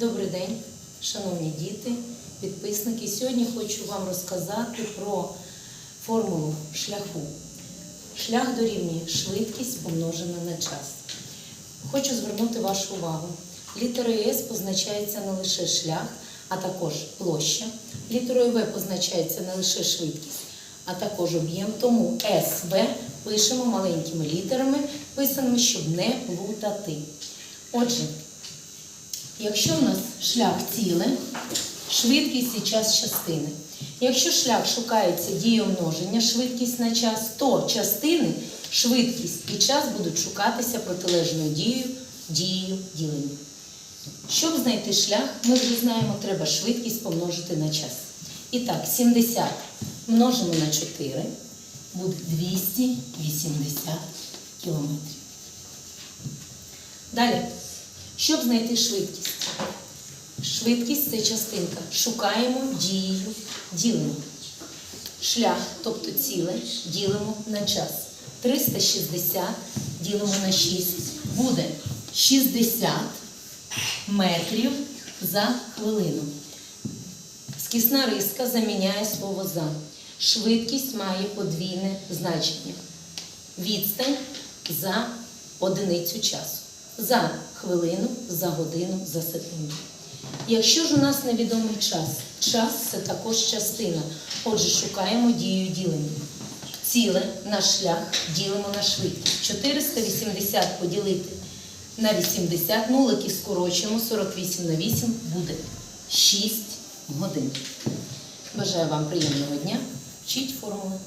Добрий день, шановні діти, підписники. Сьогодні хочу вам розказати про формулу шляху. Шлях дорівнює швидкість помножена на час. Хочу звернути вашу увагу. Літерою С позначається не лише шлях, а також площа. Літерою В позначається не лише швидкість, а також об'єм. Тому СВ пишемо маленькими літерами, писаними, щоб не плутати. Отже, Якщо в нас шлях ціле, швидкість і час частини. Якщо шлях шукається дією множення, швидкість на час, то частини, швидкість і час будуть шукатися протилежною дією, дією ділення. Щоб знайти шлях, ми вже знаємо, треба швидкість помножити на час. І так, 70 множимо на 4, буде 280 кілометрів. Далі, щоб знайти швидкість. Швидкість це частинка. Шукаємо дією ділимо. Шлях, тобто ціле, ділимо на час. 360 ділимо на 6. Буде 60 метрів за хвилину. Скісна риска заміняє слово за. Швидкість має подвійне значення. Відстань за одиницю часу. За хвилину, за годину, за секунду. Якщо ж у нас невідомий час, час це також частина. Отже, шукаємо дію ділення. Ціле наш шлях ділимо на швидкість. 480 поділити на 80, нулики скорочуємо, 48 на 8 буде 6 годин. Бажаю вам приємного дня. Вчіть формули.